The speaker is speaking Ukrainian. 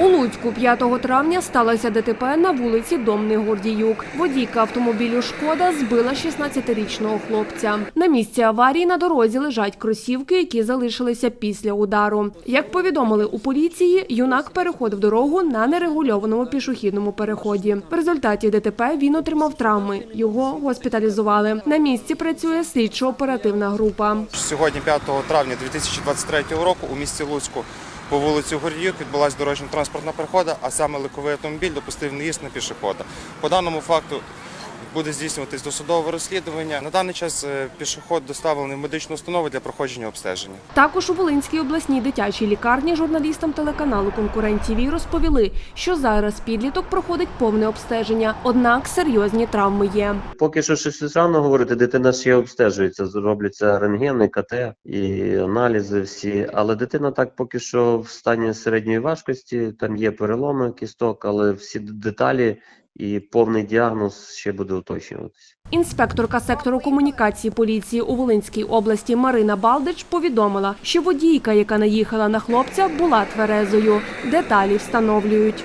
У Луцьку 5 травня сталося ДТП на вулиці Домний Гордіюк. Водійка автомобілю «Шкода» збила 16-річного хлопця. На місці аварії на дорозі лежать кросівки, які залишилися після удару. Як повідомили у поліції, юнак переходив дорогу на нерегульованому пішохідному переході. В результаті ДТП він отримав травми. Його госпіталізували. На місці працює слідчо-оперативна група. Сьогодні, 5 травня 2023 року, у місті Луцьку по вулиці Гордіюк відбулася дорожньо-транспортна перехода, а саме легковий автомобіль допустив наїзд на пішохода. По даному факту буде здійснюватись досудове розслідування. На даний час е, пішоход доставлений в медичну установу для проходження обстеження. Також у Волинській обласній дитячій лікарні журналістам телеканалу Конкурент ТІВІ розповіли, що зараз підліток проходить повне обстеження, однак серйозні травми є. Поки що щось рано говорити, дитина ще обстежується, зробляться рентгени, КТ і аналізи всі. Але дитина так поки що в стані середньої важкості, там є переломи кісток, але всі деталі і повний діагноз ще буде уточнюватися. Інспекторка сектору комунікації поліції у Волинській області Марина Балдич повідомила, що водійка, яка наїхала на хлопця, була тверезою. Деталі встановлюють.